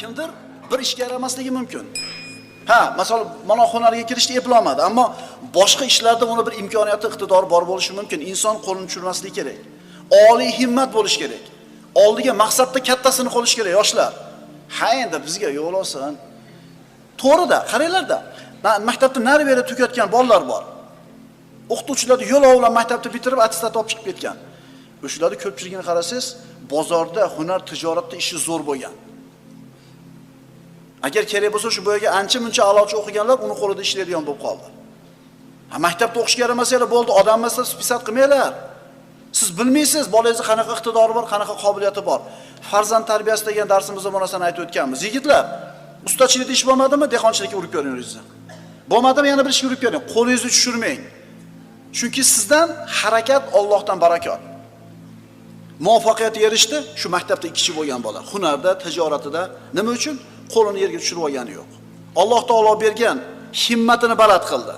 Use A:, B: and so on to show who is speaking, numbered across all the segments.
A: kimdir? Bir ishga yaramasligi mumkin. Ha masalan mana hunarga kirishni eplolmadi ammo boshqa ishlarda uni bir imkoniyati iqtidori bor bo'lishi mumkin. İnson qo'lini tushirmasligi kerak. Oliy himmat bo'lishi kerak. Oldiga maqsadda kattasini qo'yish kerak yoshlar. Ha endi bizga yo'l olsin. To'g'rida qaranglarda ma- maktabda nari beri tugayotgan bolalar bor. O'qituvchilarni yo'l bilan maktabni bitirib attestat olib chiqib ketgan. O'shalarni ko'pchiligini qarasangiz bozorda hunar tijoratda ishi zo'r bo'lgan agar kerak bo'lsa shu boyaga ancha muncha a'lochi o'qiganlar uni qo'lida ishlaydigan bo'lib qoldi. Ha maktabda o'qishga yaramasanglar bo'ldi odam emaslar spisat qilmanglar. Siz bilmaysiz bolangizni qanaqa iqtidori bor qanaqa qobiliyati bor. Farzand tarbiyasi degan darsimizda bu narsani aytib o'tganmiz. Yigitlar ustachilikda ish bo'lmadimi? Dehqonchilikka urib ko'ring o'zingizni bo'lmadimi? Yana bir ishga urib ko'ring. Qo'lingizni tushirmang. Chunki sizdan harakat Allohdan barakot muvaffaqiyatga erishdi shu maktabda ikkichi bo'lgan bola. Hunarda tijoratida. Nima uchun qo'lini yerga tushirib olgani yo'q. Alloh taolo bergan himmatini baland qildi.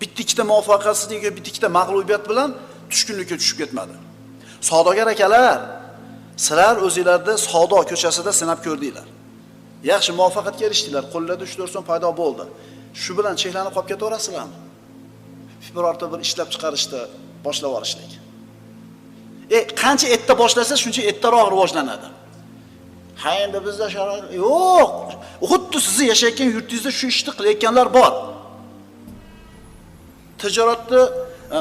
A: Bitta ikkita muvaffaqiyatsizlik yoki bitta ikkita mag'lubiyat bilan tushkunlikka tushib ketmadi. Savdogar akalar sizlar o'zinglarni savdo ko'chasida sinab ko'rdinglar. Yaxshi muvaffaqiyatga erishdinglar qo'llarda uch to'rt so'm paydo bo'ldi. Shu bilan cheklanib qolib ketaverasizlarmi? Birorta bir ishlab chiqarishni boshlab yuborishlik e qancha erta boshlasa shuncha ertaroq rivojlanadi. Ha endi bizda sharoit yo'q xuddi sizni yashayotgan yurtingizda shu ishni qilayotganlar bor. Tijoratni e,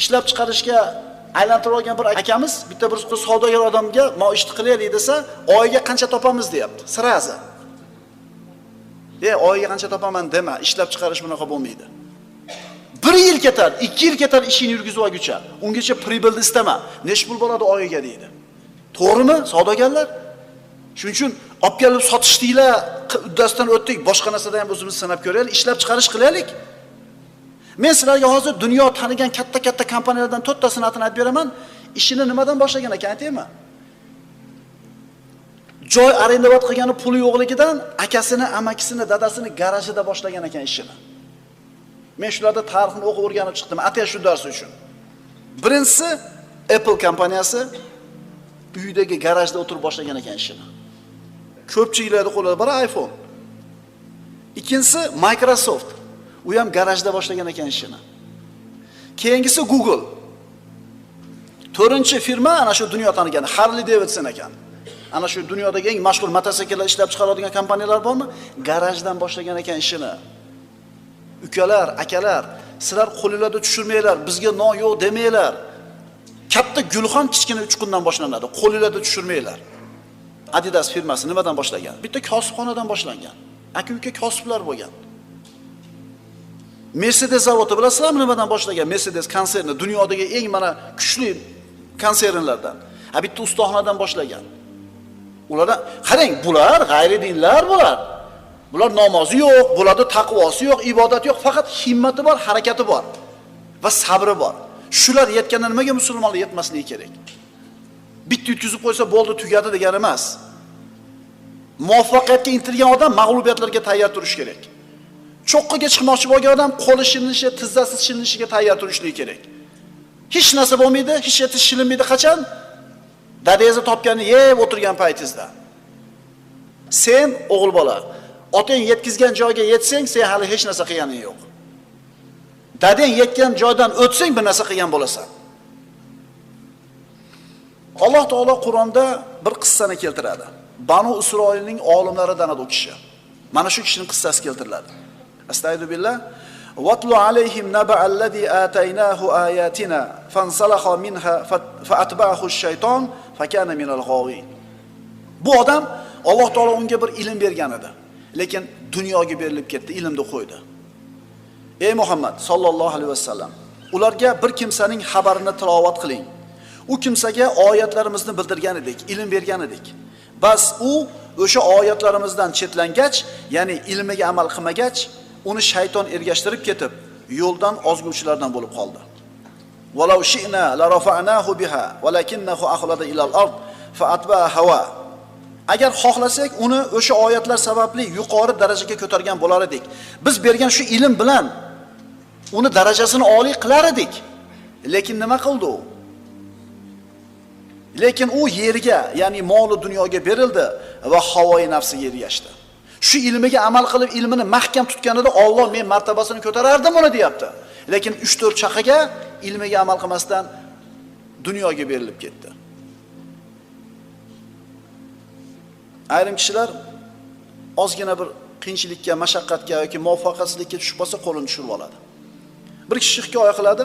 A: ishlab chiqarishga aylantirib olgan bir akamiz bitta bir savdogar odamga mana ishni qilaylik desa oyiga qancha topamiz? deyapti. Sirazi. E oyiga qancha topaman? dema ishlab chiqarish bunaqa bo'lmaydi. Bir yil ketar ikki yil ketar ishingni yurgizib olguncha ungacha pribilni istama. Nechi pul bo'ladi oyiga deydi. To'g'rimi savdogarlar shuning uchun olib kelib sotishdinglar uddasidan o'tdik. Boshqa narsada ham o'zimizni sinab ko'raylik ishlab chiqarish qilaylik. Men sizlarga hozir dunyo tanigan katta katta kompaniyalardan to'rttasini atini aytib beraman. İshini nimadan boshlagan ekan aytaymi? Joy arendovat qilgani puli yo'qligidan akasini amakisini dadasini garajida boshlagan ekan ishini. Men shularda tarixini o'qib o'rganib chiqdim. Atay shu dars uchun. Birinchisi apple kompaniyasi uyidagi garajda o'tirib boshlagan ekan ishini ko'pchiliklarni qo'lida bor iphone. İkkinchisi microsoft. U garajda boshlagan ekan ishini keyingisi google. To'rtinchi firma ana shu dunyo tanigan harli davidson ekan ana shu dunyodagi eng mashhur mototsikllar ishlab chiqaradigan kompaniyalar bormi garajdan boshlagan ekan ishini ukalar akalar sizlar qo'linglarda tushirmanglar bizga non yo'q demanglar katta gulxon kichkina uchqundan boshlanadi qo'linglarda tushirmanglar adidas firmasi nimadan boshlagan bitta kosibxonadan boshlangan. Aka uka kosiblar bo'lgan. Mercedes zavodi bilasizlarmi nimadan boshlagan? Mercedes konserni dunyodagi eng mana kuchli konsernlardan. Ha bitta ustaxonadan boshlagan. Ulardan qarang bular g'ayridinlar bular. Bular namozi yo'q bularda taqvosi yo'q ibodati yo'q faqat himmati bor harakati bor va sabri bor. Shular yetganda nimaga musulmonlar yetmasligi kerak bitta yutkazib qo'ysa bo'ldi tugadi degani emas muvaffaqiyatga intilgan odam mag'lubiyatlarga tayyor turishi kerak. Cho'qqiga chiqmoqchi bo'lgan odam qo'li shilinishi tizzasi shilinishiga tayyor turishligi kerak. Hech narsa bo'lmaydi hech yerda shilinmaydi. Qachon? Dadangizni topganini yeb o'tirgan paytingizda. Sen o'g'il bola otang yetkazgan joyga yetsang sen hali hech narsa qilganing yo'q. Dadang yetgan joydan o'tsang bir narsa qilgan bo'lasan alloh taolo qur'onda bir qissani keltiradi banu isroilning olimlaridan edi u kishi mana shu kishining qissasi keltiriladi astaydu billah واتل عليهم نبأ الذي آتيناه آياتنا فانسلخ منها فت- فأتبعه الشيطان فكان من الغاوين bu odam alloh taolo unga bir ilm bergan edi lekin dunyoga berilib ketdi ilmni qo'ydi ey muhammad sollallohu alayhi vasallam ularga bir kimsaning xabarini tilovat qiling u kimsaga oyatlarimizni bildirgan edik ilm bergan edik bas u o'sha oyatlarimizdan chetlangach ya'ni ilmiga amal qilmagach uni shayton ergashtirib ketib yo'ldan ozguvchilardan bo'lib qoldi ولو شئنا لرفعناه بها ولكنه أخلد إلى الأرض فأتبع هوا agar xohlasak uni o'sha oyatlar sababli yuqori darajaga ko'targan bo'lar edik biz bergan shu ilm bilan uni darajasini oliy qilar edik lekin nima qildi u Lekin u yerga, ya'ni moli dunyoga berildi va havoi nafsi ergashdi. Shu ilmiga amal qilib, ilmini mahkam tutganida Alloh men martabasini ko'tarardim uni deyapti. Lekin 3-4 chaqaga ilmiga amal qilmasdan dunyoga berilib ketdi. Ayrim kishilar ozgina bir qiyinchilikka, mashaqqatga yoki muvaffaqiyatsizlikka tushib qolsa qo'lini tushirib oladi. Bir kishi hikoya qiladi.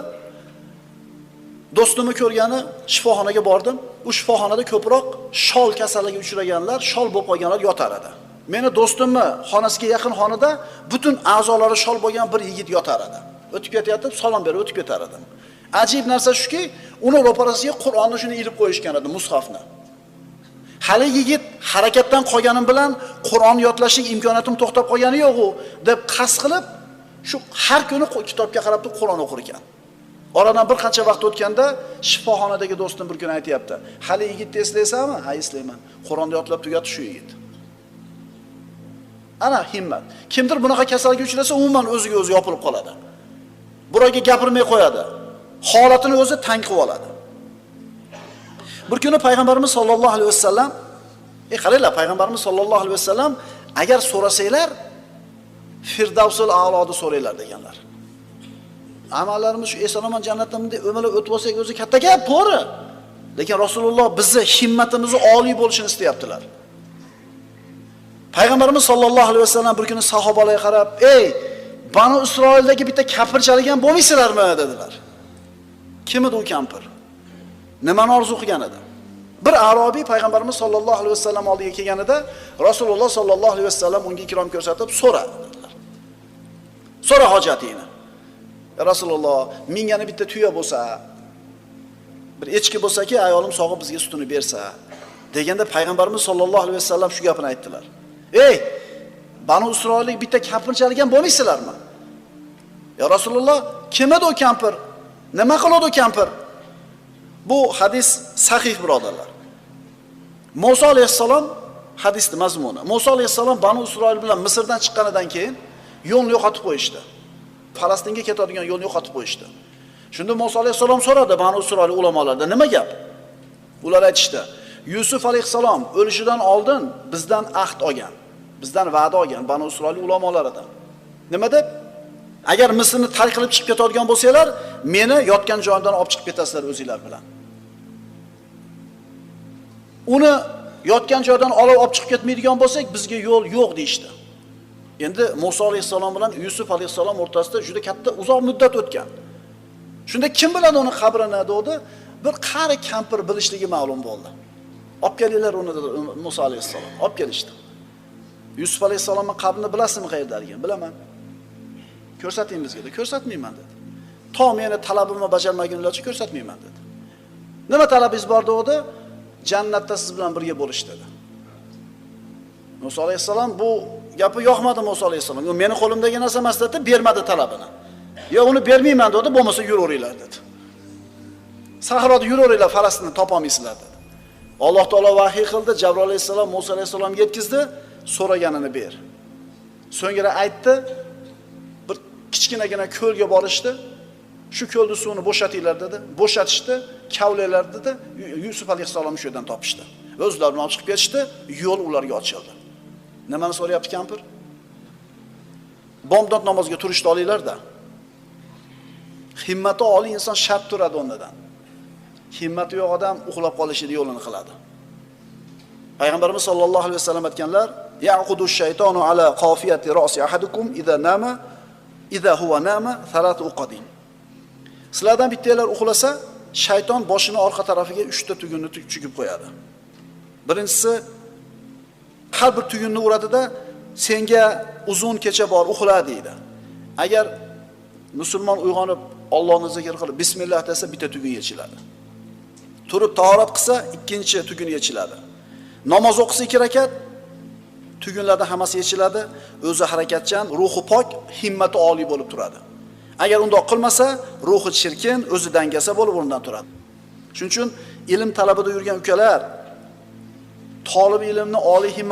A: Do'stimni ko'rgani shifoxonaga bordim. U shifoxonada ko'proq shol kasalligiga uchraganlar, shol bo'lib qolganlar yotar edi. Meni do'stimni xonasiga yaqin xonada butun a'zolari shol bo'lgan bir yigit yotar edi. O'tib ketyapti, salom berib o'tib ketar edi. Ajib narsa shuki, uni ro'parasiga Qur'onni shuni ilib qo'yishgan edi, mushafni. Hali yigit harakatdan qolganim bilan Qur'on yodlashlik imkoniyatim to'xtab qolgani yo'q-u deb qasd qilib, shu har kuni kitobga qarab turib Qur'on o'qir ekan. Oradan bir qancha vaqt o'tganda shifoxonadagi do'stim bir kun aytayapti. Hali yigitni eslaysanmi? Ha, eslayman. Qur'onni yodlab tugati shu yigit. Ana himmat. Kimdir bunaqa kasalga uchrasa, umuman o'ziga o'zi yopilib qoladi. Birovga gapirmay qo'yadi. Holatini o'zi tang qilib oladi. Bir kuni payg'ambarimiz sollallohu alayhi vasallam, e qaranglar, payg'ambarimiz sollallohu alayhi vasallam agar so'rasanglar Firdavsul a'loni so'ranglar deganlar. Amallarimiz shu eson-omon jannatda bunday o'malab o'tib olsak o'zi katta gap, to'g'ri. Lekin Rasululloh bizni himmatimizni oliy bo'lishini istayaptilar. Payg'ambarimiz sollallohu alayhi vasallam bir kuni sahobalarga qarab, "Ey, Banu Isroildagi bitta kapir chaligan bo'lmaysizlarmi?" dedilar. Kim edi u kampir? Nimani orzu qilgan edi? Bir arobiy payg'ambarimiz sollallohu alayhi vasallam oldiga kelganida Rasululloh sollallohu alayhi vasallam unga ikrom ko'rsatib, "So'ra" dedilar. "So'ra hojatingni." Ya Rasululloh, mingani bitta tuya bo'lsa, bir echki bo'lsa-ki, ayolim sog'ib bizga sutini bersa, deganda payg'ambarimiz sollallohu alayhi vasallam shu gapini aytdilar. Ey, Banu Isroillik bitta kampir chalgan bo'lmaysizlarmi? Ya Rasululloh, kim edi o kampir? Nima qiladi o kampir? Bu hadis sahih birodarlar. Musa alayhissalom hadisning mazmuni. Musa alayhissalom Banu Isroil bilan Misrdan chiqqanidan keyin yo'lni yo'qotib qo'yishdi. Falastinga ketadigan yo'lni yo'qotib qo'yishdi. Shunda muso alayhissalom so'radi Banu Isroil ulamolardan, nima gap? Ular aytishdi, Yusuf alayhissalom o'lishidan oldin bizdan ahd olgan, bizdan va'da olgan Banu Isroil ulamolaridan. Nima deb? Agar Misrni tark qilib chiqib ketadigan bo'lsanglar, meni yotgan joyimdan olib chiqib ketasizlar o'zinglar bilan. Uni yotgan joydan olib olib chiqib ketmaydigan bo'lsak, bizga yo'l yo'q deyshti. Endi Musa alayhissalom bilan Yusuf alayhissalom o'rtasida juda katta uzoq muddat o'tgan. Shunda kim biladi uni qabrini dedi? Bir qari kampir bilishligi ma'lum bo'ldi. Olib kelinglar uni dedi Musa alayhissalom. Olib kelishdi. Yusuf alayhissalomning qabrini bilasizmi qayerdaligini? Bilaman. Ko'rsating bizga dedi. Ko'rsatmayman dedi. To meni talabimni bajarmagunlarcha ko'rsatmayman dedi. Nima talabingiz bor dedi? Jannatda siz bilan birga bo'lish dedi. Musa alayhissalom bu gapi yoqmadi Musa alayhissalom. U meni qo'limdagi narsa emas dedi, bermadi talabini. Yo uni bermayman dedi, bo'lmasa yuraveringlar dedi. Sahroda yuraveringlar, Falastinni topolmaysizlar dedi. Alloh taolo vahiy qildi, Jabroil alayhissalom Musa alayhissalomga yetkizdi, so'raganini ber. So'ngra aytdi, bir kichkinagina ko'lga borishdi. Shu ko'lni suvini bo'shatinglar dedi. Bo'shatishdi, kavlaylar dedi. Yusuf alayhissalomni shu yerdan topishdi. O'zlari bilan chiqib ketishdi, yo'l ularga ochildi. Nimani so'rayapti kampir? Bomdod namoziga turishni olinglar-da. Himmati oliy inson shart turadi o'rnidan. Himmati yo'q odam uxlab qolishini yo'lini qiladi. Payg'ambarimiz sollallohu alayhi vasallam aytganlar: "Yaqudu shaytonu ala qafiyati ra'si ahadukum idza nama idza huwa nama thalat uqadin." Sizlardan bittalar uxlasa, shayton boshini orqa tarafiga 3 ta tugunni chugib qo'yadi. Birinchisi har bir tugunni uradida senga uzun kecha bor uxla deydi. Agar musulmon uyg'onib Allohni zikr qilib bismillah desa bitta tugun yechiladi. Turib tahorat qilsa ikkinchi tugun yechiladi. Namoz o'qisa 2 rakat tugunlarda hammasi yechiladi. O'zi harakatchan, ruhi pok, himmati oliy bo'lib turadi. Agar undoq qilmasa, ruhi chirkin, o'zi dangasa bo'lib o'rnidan turadi. Shuning uchun ilm talabida yurgan ukalar, tolib ilmni oliy himmat